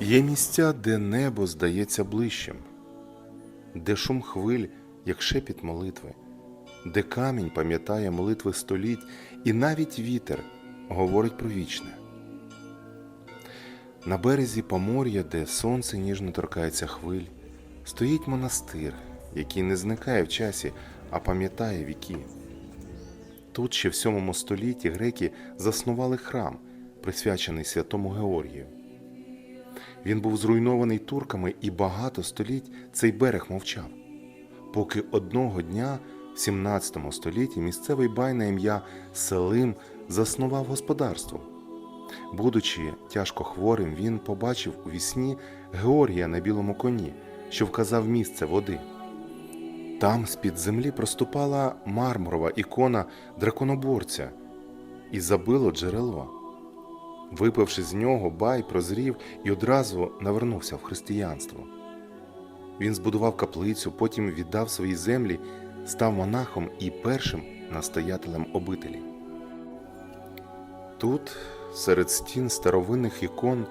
Є місця, де небо здається ближчим, де шум хвиль, як шепіт молитви, де камінь пам'ятає молитви століть, і навіть вітер говорить про вічне. На березі Помор'я, де сонце ніжно торкається хвиль, стоїть монастир, який не зникає в часі, а пам'ятає віки. Тут ще в сьомому столітті греки заснували храм, присвячений святому Георгію. Він був зруйнований турками, і багато століть цей берег мовчав. Поки одного дня, в 17 столітті, місцевий бай на ім'я Селим заснував господарство. Будучи тяжко хворим, він побачив у вісні Георгія на білому коні, що вказав місце води. Там з-під землі проступала мармурова ікона драконоборця і забило джерело. Випивши з нього, бай прозрів і одразу навернувся в християнство. Він збудував каплицю, потім віддав свої землі, став монахом і першим настоятелем обителі. Тут, серед стін старовинних ікон,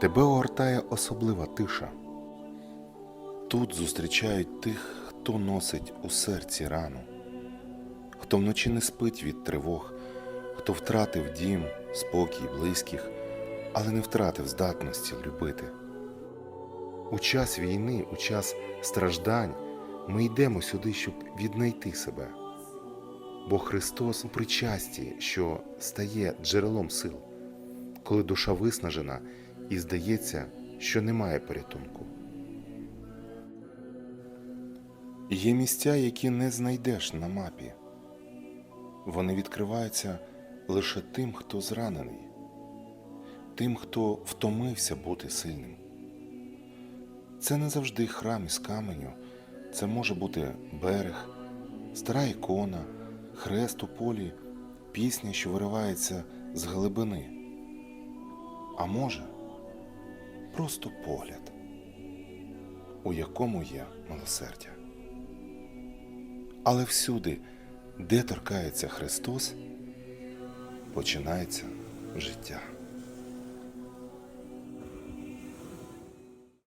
тебе огортає особлива тиша. Тут зустрічають тих, хто носить у серці рану, хто вночі не спить від тривог, хто втратив дім, спокій близьких, але не втратив здатності любити. У час війни, у час страждань ми йдемо сюди, щоб віднайти себе. Бо Христос у причасті, що стає джерелом сил, коли душа виснажена і здається, що немає порятунку. Є місця, які не знайдеш на мапі. Вони відкриваються лише тим, хто зранений, тим, хто втомився бути сильним. Це не завжди храм із каменю, це може бути берег, стара ікона, хрест у полі, пісня, що виривається з глибини. А може, просто погляд, у якому є милосердя. Але всюди, де торкається Христос, починається життя.